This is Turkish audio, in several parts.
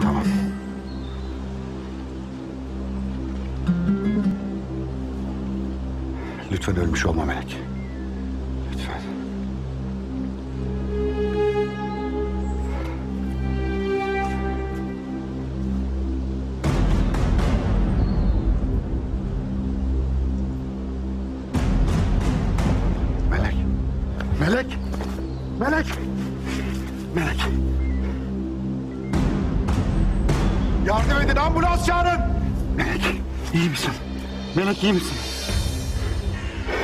Tamam. Lütfen ölmüş olma Melek. İyi misin?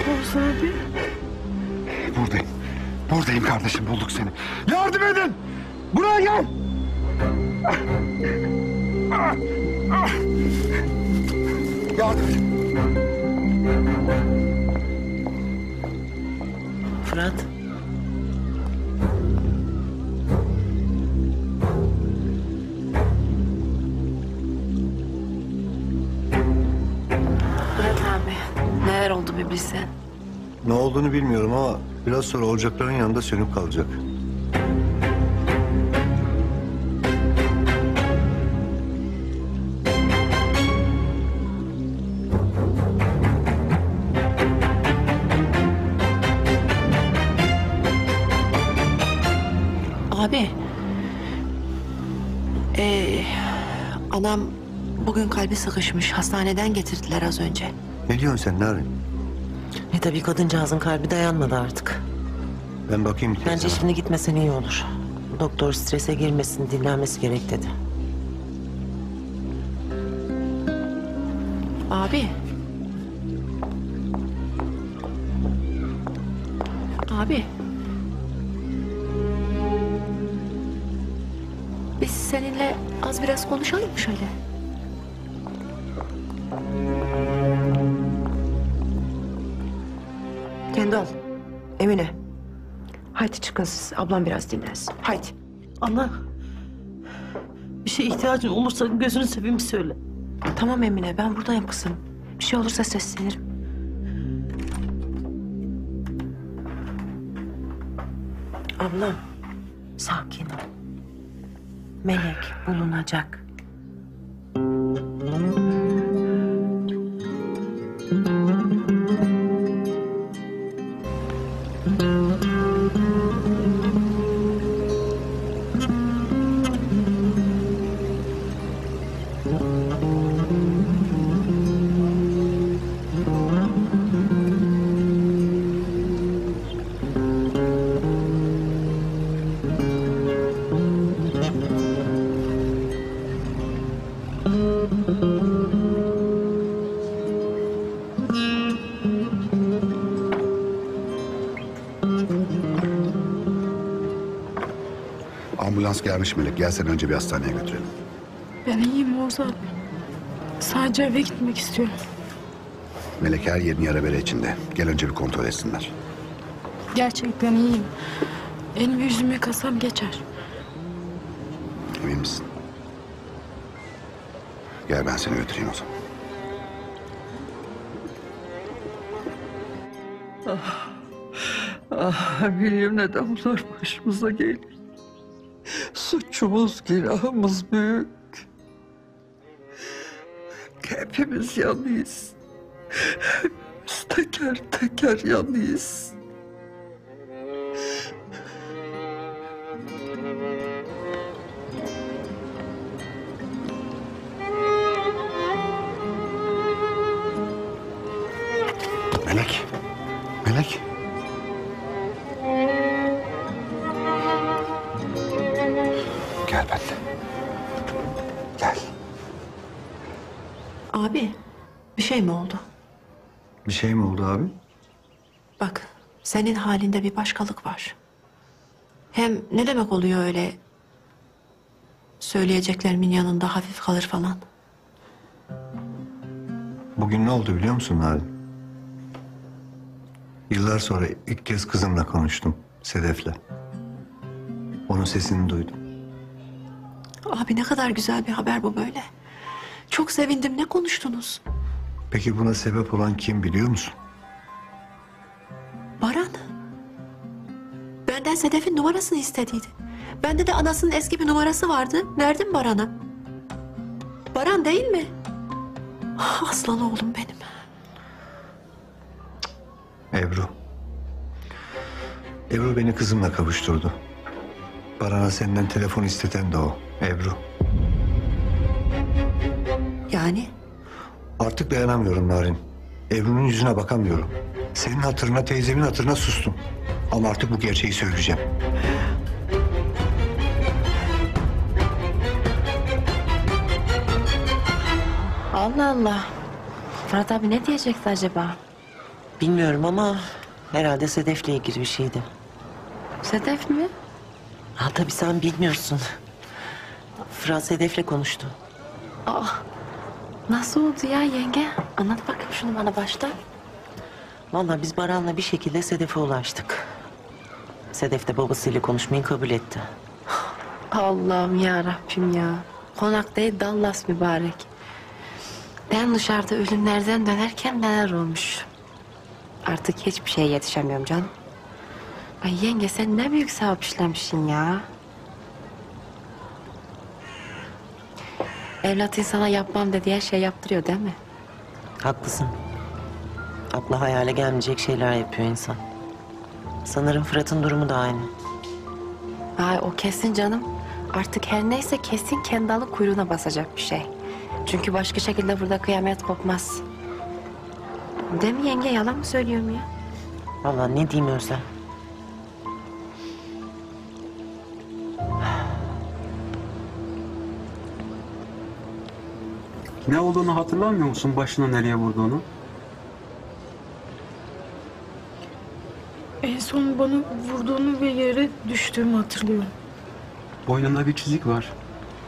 Oğuz abi. Buradayım. Buradayım kardeşim bulduk seni. Yardım edin. Buraya gel. Yardım edin. Fırat. Bir bilsen. Ne olduğunu bilmiyorum ama biraz sonra ocakların yanında sönüp kalacak. Abi. Ee, anam bugün kalbi sıkışmış. Hastaneden getirdiler az önce. Ne diyorsun sen Narin? Tabii kadıncağızın kalbi dayanmadı artık. Ben bakayım bir Bence şimdi gitmesen iyi olur. Doktor strese girmesin, dinlenmesi gerek dedi. Abi. Abi. Biz seninle az biraz konuşalım mı şöyle? Kendal. Emine. Haydi çıkın siz. Ablam biraz dinlensin. Haydi. Ana. Bir şey ihtiyacın olursa gözünü seveyim söyle. Tamam Emine ben buradayım kızım. Bir şey olursa seslenirim. Ablam, sakin ol. Melek bulunacak. Ambulans gelmiş Melek. Gel seni önce bir hastaneye götürelim. Ben iyiyim abi. Sadece eve gitmek istiyorum. Melek her yerin yara bere içinde. Gel önce bir kontrol etsinler. Gerçekten iyiyim. Elimi yüzümü yıkasam geçer. Emin misin? Gel ben seni götüreyim o zaman. Ah, biliyorum neden bunlar başımıza gelir. Suçumuz, günahımız büyük. Hepimiz yanlıyız. Hepimiz teker teker yanlıyız. Şey mi oldu abi? Bak senin halinde bir başkalık var. Hem ne demek oluyor öyle söyleyeceklerimin yanında hafif kalır falan. Bugün ne oldu biliyor musun Narin? Yıllar sonra ilk kez kızımla konuştum. Sedef'le. Onun sesini duydum. Abi ne kadar güzel bir haber bu böyle. Çok sevindim. Ne konuştunuz? Peki buna sebep olan kim biliyor musun? Baran. Benden Sedef'in numarasını istediydi. Bende de anasının eski bir numarası vardı. Verdim Baran'a. Baran değil mi? Ah, Aslan oğlum benim. Ebru. Ebru beni kızımla kavuşturdu. Baran'a senden telefon isteten de o. Ebru. Yani? Artık dayanamıyorum Narin. Ebru'nun yüzüne bakamıyorum. Senin hatırına, teyzemin hatırına sustum. Ama artık bu gerçeği söyleyeceğim. Allah Allah. Fırat abi ne diyecekti acaba? Bilmiyorum ama herhalde Sedef'le ilgili bir şeydi. Sedef mi? Ha tabii sen bilmiyorsun. Fırat Sedef'le konuştu. Nasıl oldu ya yenge? Anlat bakayım şunu bana baştan. Vallahi biz Baran'la bir şekilde Sedef'e ulaştık. Sedef de babasıyla konuşmayı kabul etti. Allah'ım ya Rabbim ya. Konak değil Dallas mübarek. Ben dışarıda ölümlerden dönerken neler olmuş. Artık hiçbir şeye yetişemiyorum canım. Ay yenge sen ne büyük sevap işlemişsin ya. Evlat insana yapmam dediği her şey yaptırıyor değil mi? Haklısın. Akla hayale gelmeyecek şeyler yapıyor insan. Sanırım Fırat'ın durumu da aynı. Ay o kesin canım. Artık her neyse kesin kendi alıp kuyruğuna basacak bir şey. Çünkü başka şekilde burada kıyamet kopmaz. Değil mi yenge yalan mı söylüyorum ya? Vallahi ne diyeyim Özlem. Ne olduğunu hatırlamıyor musun başına nereye vurduğunu? En son bana vurduğunu ve yere düştüğümü hatırlıyorum. Boynunda bir çizik var.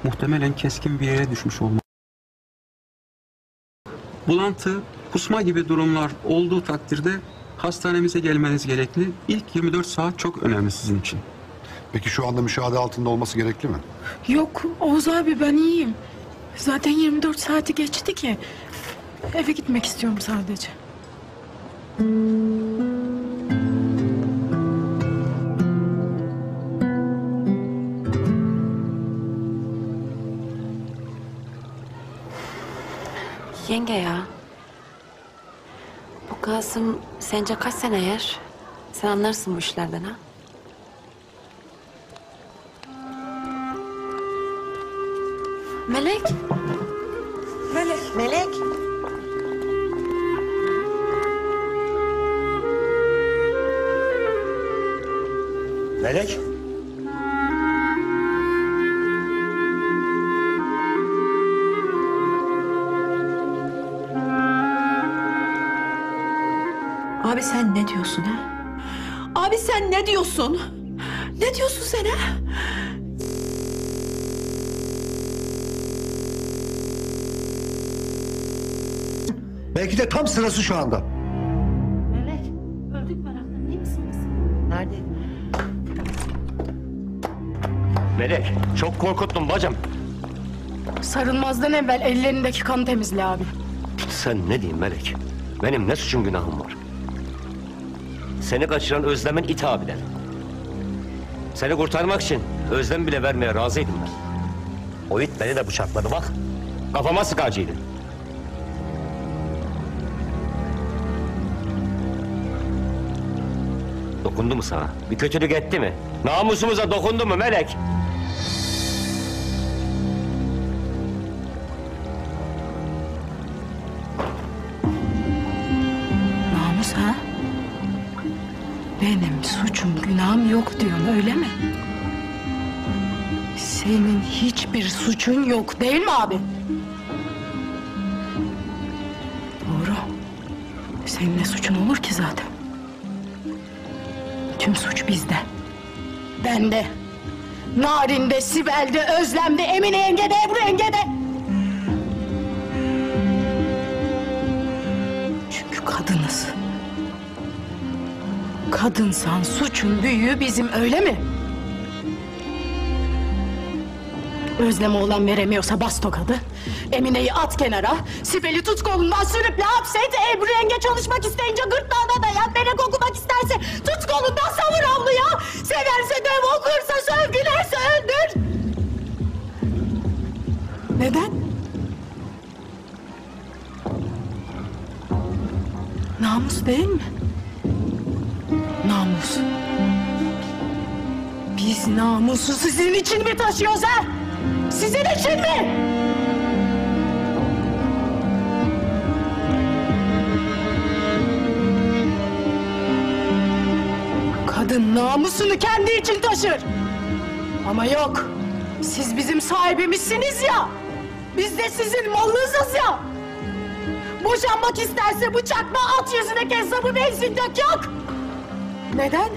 Muhtemelen keskin bir yere düşmüş olmalı. Bulantı, kusma gibi durumlar olduğu takdirde hastanemize gelmeniz gerekli. İlk 24 saat çok önemli sizin için. Peki şu anda müşahede altında olması gerekli mi? Yok Oğuz abi ben iyiyim. Zaten 24 saati geçti ki. Eve gitmek istiyorum sadece. Yenge ya. Bu Kasım sence kaç sene yer? Sen anlarsın bu işlerden ha? Melek. Diyorsun ha? Abi sen ne diyorsun? Ne diyorsun sen ha? Belki de tam sırası şu anda. Nerede? Melek çok korkuttun bacım. Sarılmazdan evvel ellerindeki kan temizle abi. Sen ne diyeyim Melek? Benim ne suçum günahım var? Seni kaçıran Özlem'in it abileri. Seni kurtarmak için Özlem bile vermeye razıydım ben. O it beni de bıçakladı bak. Kafama sıkacıydı. Dokundu mu sana? Bir kötülük etti mi? Namusumuza dokundu mu Melek? Benim suçum günahım yok diyorsun öyle mi? Senin hiçbir suçun yok değil mi abi? Doğru. Senin ne suçun olur ki zaten? Tüm suç bizde. Bende. Narin'de, Sibel'de, Özlem'de, Emine yenge'de, Ebru yenge'de. Çünkü kadınız. Kadınsan suçun büyüğü bizim öyle mi? Özleme olan veremiyorsa bas tokadı. Emine'yi at kenara. Sibel'i tut kolundan sürüple hapset. Ebru yenge çalışmak isteyince gırtlağına dayan. Melek okumak isterse tut kolundan savur avluya. Severse döv, okursa söv, gülerse öldür. Neden? Namus değil mi? Namus. Biz namusu sizin için mi taşıyoruz ha? Sizin için mi? Kadın namusunu kendi için taşır. Ama yok. Siz bizim sahibimizsiniz ya. Biz de sizin malınızız ya. Boşanmak isterse bıçakla at yüzüne hesabı benzin dök yok. Neden?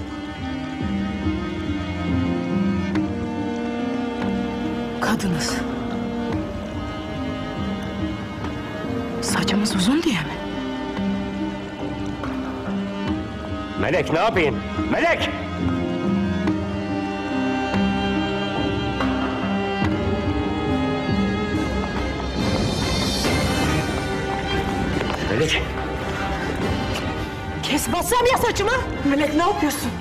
Kadınız. Saçımız uzun diye mi? Melek ne yapayım? Melek! Melek! Kesmezsem ya saçımı? Melek ne yapıyorsun?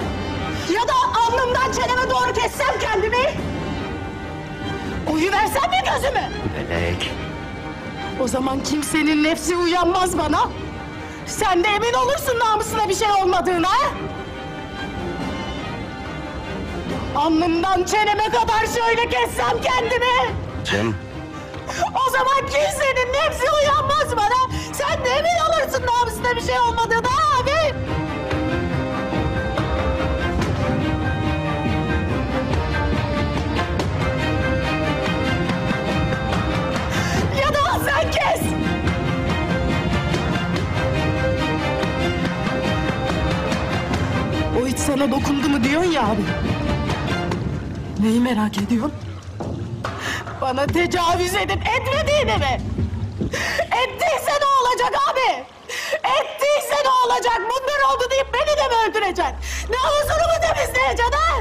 Ya da alnımdan çeneme doğru kessem kendimi? Versem mi gözümü? Melek! O zaman kimsenin nefsi uyanmaz bana. Sen de emin olursun namusuna bir şey olmadığına. Alnımdan çeneme kadar şöyle kessem kendimi. Cem, O zaman kimsenin nefsi uyanmaz bana. Sen de emin olursun namusuna bir şey olmadığına O hiç sana dokundu mu diyorsun ya abi. Neyi merak ediyorsun? Bana tecavüz edip etmediğini mi? Ettiyse ne olacak abi? Ettiyse ne olacak? Bunlar oldu deyip beni de mi öldüreceksin? Namusunu mu temizleyeceksin ha?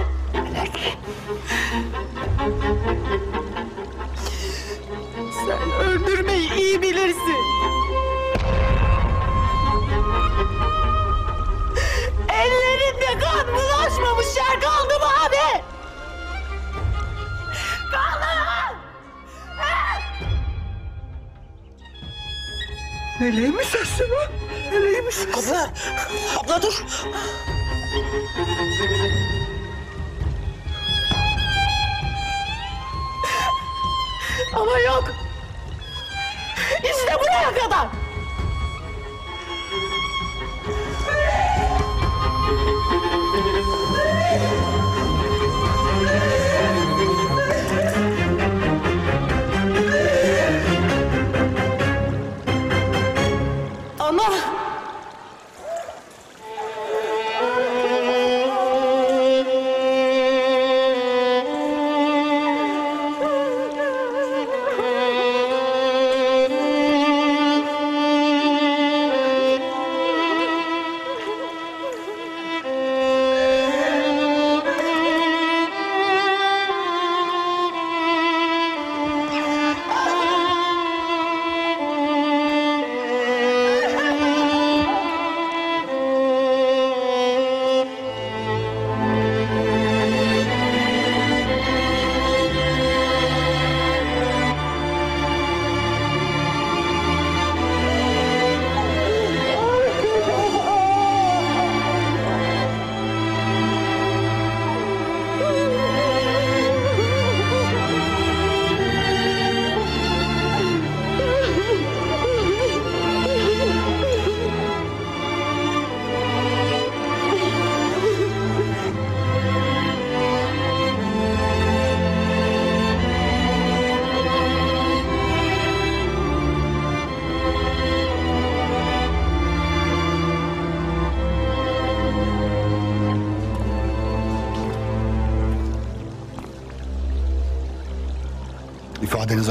Sen öldürmeyi iyi bilirsin. Ellerinde kan bulaşmamış yer kaldı mı abi? Kaldı mı? Meleğin mi sesi bu? Meleğin mi sesi? Abla! Abla dur! Ama yok. İşte buraya kadar. Ana.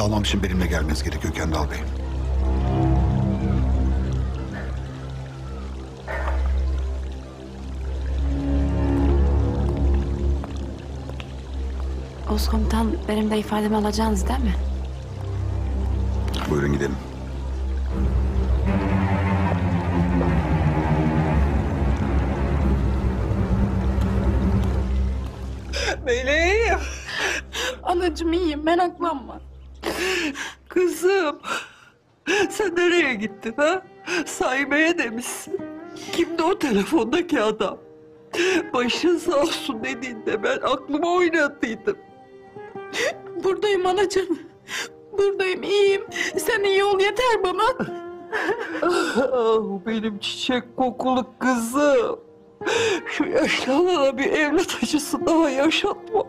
Almam için benimle gelmeniz gerekiyor Kendal Bey. Oğuz komutan benim de ifademi alacaksınız değil mi? Buyurun gidelim. Meleğim! Anacığım iyiyim meraklanma. Kızım! Sen nereye gittin ha? Saymaya demişsin. Kimdi o telefondaki adam? Başın sağ olsun dediğinde ben aklıma oynatıydım. Buradayım anacığım. Buradayım iyiyim. Sen iyi ol yeter bana. Ah benim çiçek kokulu kızım. Şu yaşlı alana bir evlat acısı daha yaşatma.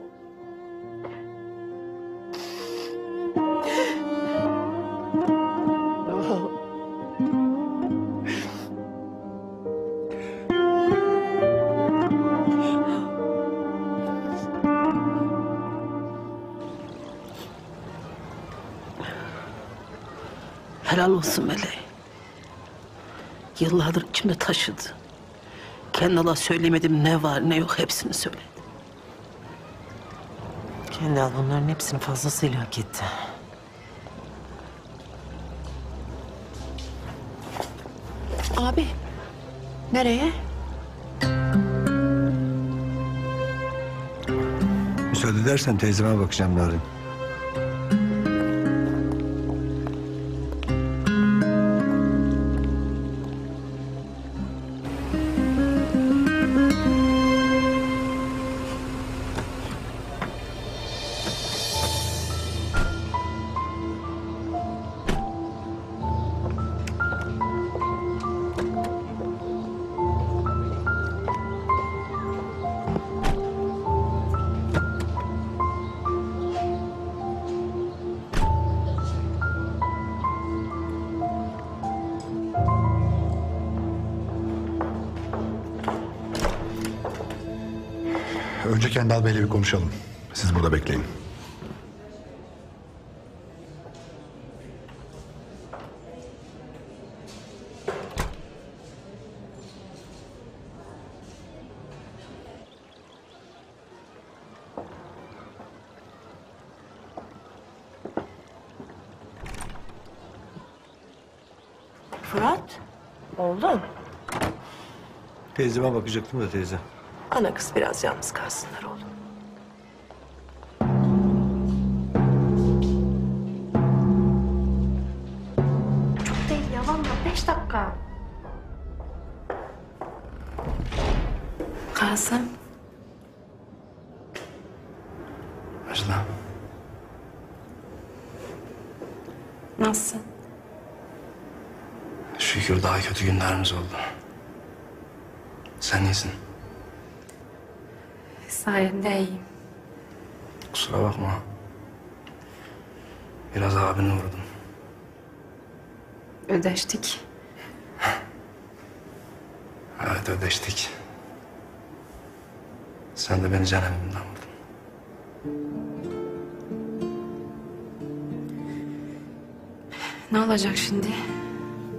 Helal olsun Meleğe. Yıllardır içimde taşıdı. Kendala söylemedim ne var ne yok hepsini söyledi. Kendal bunların hepsini fazlasıyla hak etti. Abi nereye? Müsaade edersen teyzeme bakacağım Narin. Önce Kendal Bey'le bir konuşalım. Siz burada bekleyin. Fırat. Oğlum. Teyzeme bakacaktım da teyze. Ana kız biraz yalnız kalsınlar oğlum. Çok değil yalan var. Beş dakika. Kasım. Özlem. Nasılsın? Şükür daha kötü günlerimiz oldu. Sen iyisin. Sayende iyiyim. Kusura bakma. Biraz abini vurdum. Ödeştik. Evet ödeştik. Sen de beni cehennemimden vurdun. Ne olacak şimdi?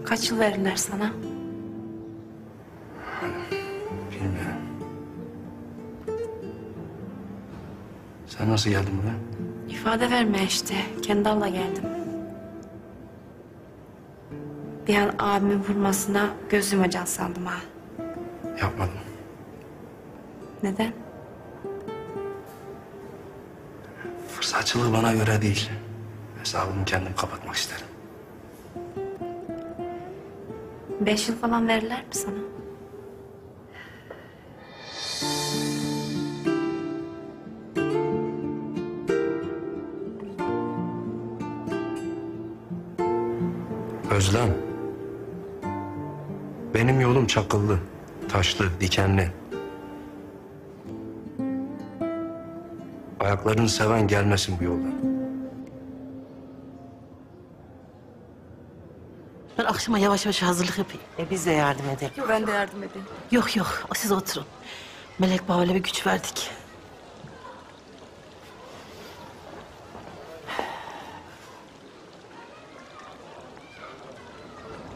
Kaç yıl verirler sana? Sen nasıl geldin buraya? İfade verme işte. Kendall'la geldim. Bir an abimin vurmasına gözüm acan sandım ha. Yapmadım. Neden? Fırsatçılığı bana göre değil. Hesabımı kendim kapatmak isterim. Beş yıl falan verirler mi sana? Çakıllı, taşlı, dikenli. Ayaklarını seven gelmesin bu yoldan. Ben akşama yavaş yavaş hazırlık yapayım. E biz de yardım edelim. Ben de yardım edeyim. Yok yok siz oturun. Melek Bağ öyle bir güç verdik.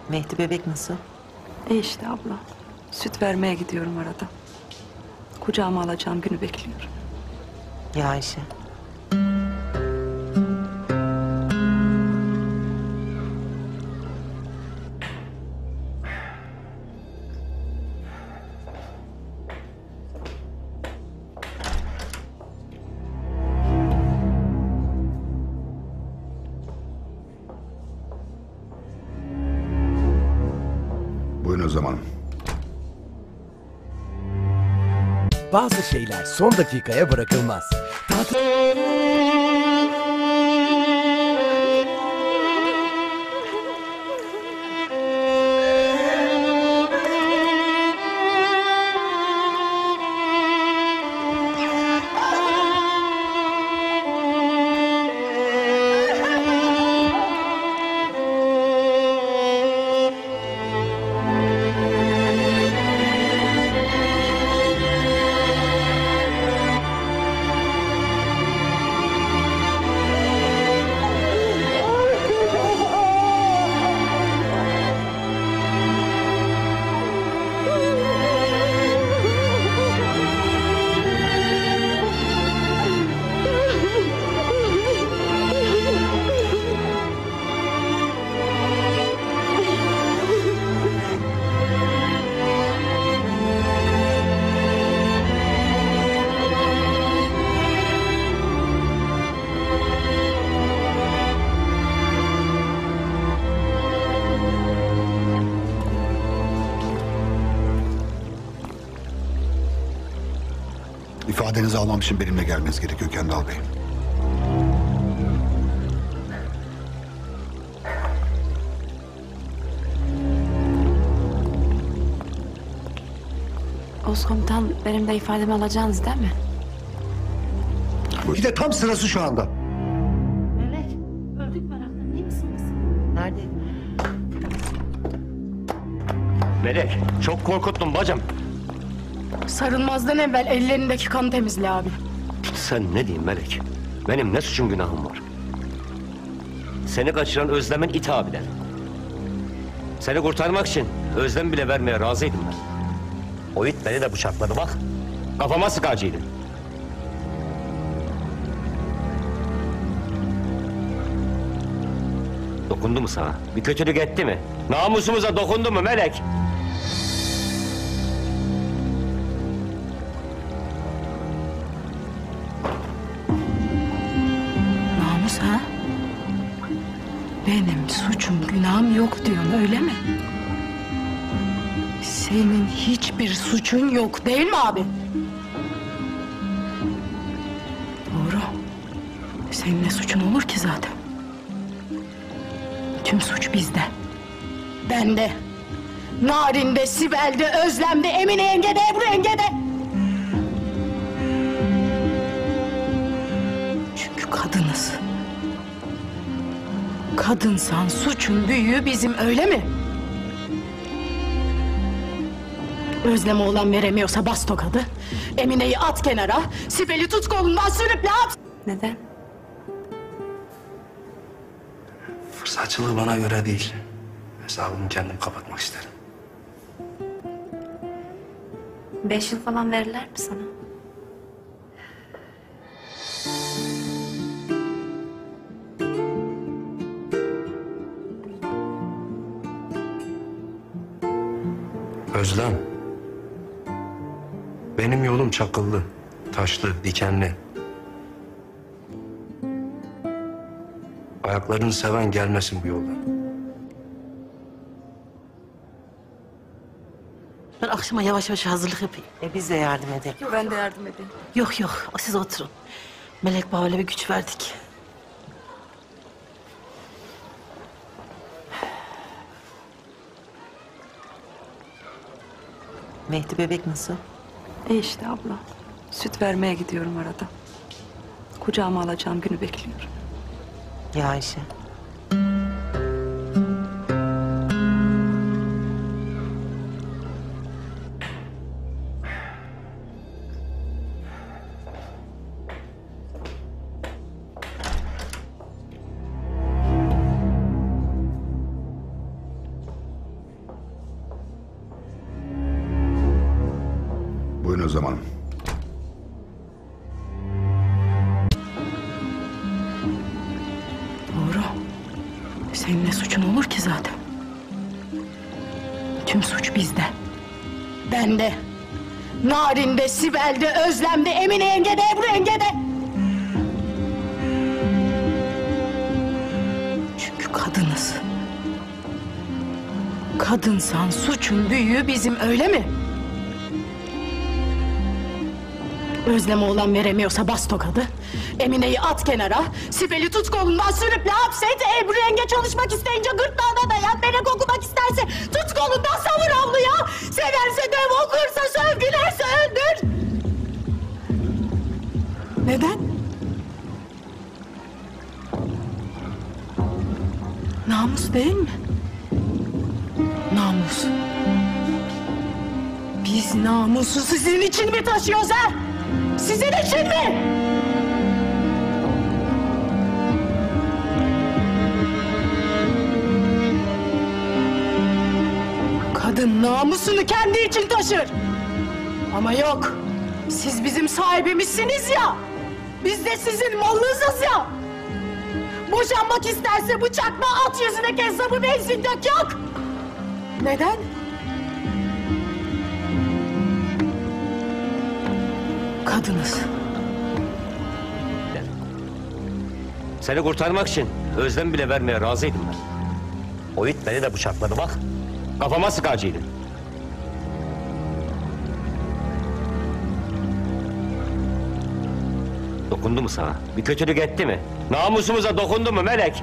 Mehdi bebek nasıl? E işte abla. Süt vermeye gidiyorum arada. Kucağıma alacağım günü bekliyorum. Ya Ayşe. Buyurun o zaman. Bazı şeyler son dakikaya bırakılmaz. Tatil... İfadenizi almam için benimle gelmeniz gerekiyor Kendal Bey. Oğuz komutan benim de ifademi alacaksınız değil mi? Bir de tam sırası şu anda. Melek, öldük meraktan iyi misiniz? Nerede? Melek çok korkuttun bacım. Sarılmazdan evvel ellerindeki kanı temizle abi. Sen ne diyeyim Melek? Benim ne suçum günahım var? Seni kaçıran Özlem'in iti abiler. Seni kurtarmak için Özlem bile vermeye razıydım ben. O it beni de bıçakladı bak. Kafama sıkacıydı. Dokundu mu sana? Bir kötülük etti mi? Namusumuza dokundu mu Melek? Yok diyorsun öyle mi? Senin hiçbir suçun yok değil mi abi? Doğru. Senin ne suçun olur ki zaten? Tüm suç bizde. Bende. Narin'de, Sibel'de, Özlem'de, Emine yengede, Ebru yengede. Çünkü kadınız. Kadınsan suçun büyüğü bizim öyle mi? Özlem oğlan veremiyorsa bas tokadı. Emine'yi at kenara. Sibel'i tut kolundan sürükle at. Neden? Fırsatçılığı bana göre değil. Hesabımı kendim kapatmak isterim. Beş yıl falan verirler mi sana? Özlem. Benim yolum çakıllı, taşlı, dikenli. Ayaklarını seven gelmesin bu yoldan. Ben akşama yavaş yavaş hazırlık yapayım. E biz de yardım edelim. Yok ben de yardım edeyim. Yok yok siz oturun. Melek bana öyle bir güç verdik. Mehdi bebek nasıl? E işte abla. Süt vermeye gidiyorum arada. Kucağıma alacağım günü bekliyorum. Ya Ayşe. Senin ne suçun olur ki zaten? Tüm suç bizde. Bende. Narin'de, Sibel'de, Özlem'de, Emine yengede, Ebru yengede. Çünkü kadınız. Kadınsan suçun büyüğü bizim öyle mi? Özlem oğlan veremiyorsa bas tokadı. Emine'yi at kenara. Sibel'i tut kolundan sürükle hapset. Ebru yenge çalışmak isteyince gırtlağına dayan. Melek okumak isterse tut kolundan savur avluya. Severse döv okursa söv gülerse öldür. Neden? Namus değil mi? Namus. Biz namusu sizin için mi taşıyoruz ha? Sizin için mi? Kadın namusunu kendi için taşır. Ama yok. Siz bizim sahibimizsiniz ya. Biz de sizin malınızız ya. Boşanmak isterse bıçakla at yüzüne hesabı benzin dök yok. Neden? Kadınız. Seni kurtarmak için özlem bile vermeye razıydım ben. O it beni de bıçakladı bak. Kafama sıkacıydı. Dokundu mu sana? Bir kötülük etti mi? Namusumuza dokundu mu Melek?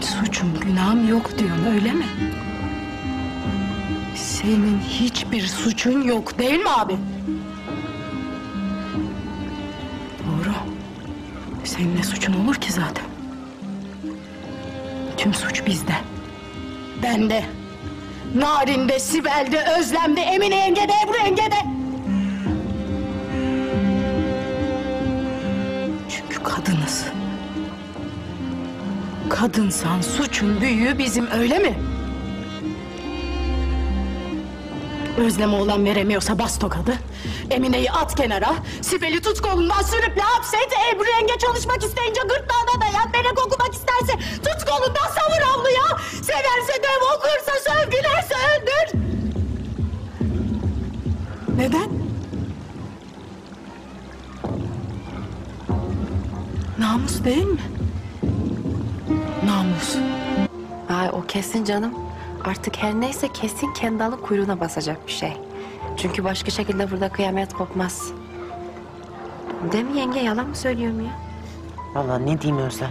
Suçum günahım yok diyorsun öyle mi? Senin hiçbir suçun yok değil mi abi? Doğru. Senin ne suçun olur ki zaten? Tüm suç bizde. Bende. Narin'de, Sibel'de, Özlem'de, Emine yenge'de, Ebru yenge'de. Çünkü kadınız. Kadınsan suçun büyüğü bizim öyle mi? Özlem oğlan veremiyorsa bas tokadı. Emine'yi at kenara. Sibel'i tut kolundan sürükle hapset. Ebru yenge çalışmak isteyince gırtlağına canım. Artık her neyse kesin kendi alıp kuyruğuna basacak bir şey. Çünkü başka şekilde burada kıyamet kopmaz. Değil mi yenge yalan mı söylüyorum ya? Vallahi ne diyeyim Özlem?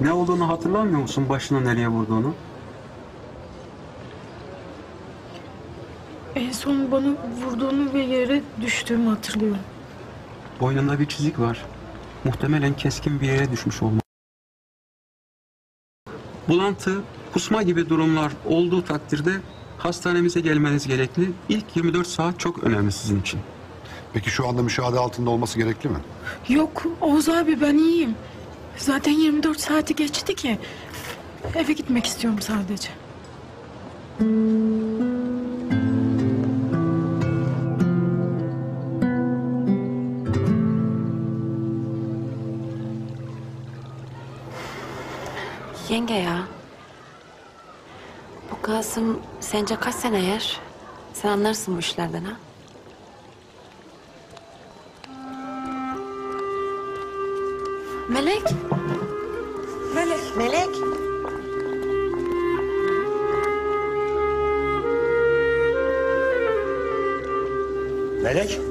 Ne olduğunu hatırlamıyor musun başına nereye vurduğunu? En son bana vurduğunu ve yere düştüğümü hatırlıyorum. Boynunda bir çizik var. Muhtemelen keskin bir yere düşmüş olmalı. Bulantı, kusma gibi durumlar olduğu takdirde hastanemize gelmeniz gerekli. İlk 24 saat çok önemli sizin için. Peki şu anda müşahede altında olması gerekli mi? Yok Oğuz abi ben iyiyim. Zaten 24 saati geçti ki. Eve gitmek istiyorum sadece. Yenge ya. Bu Kasım sence kaç sene yer? Sen anlarsın bu işlerden ha? Melek. Melek. Melek. Melek?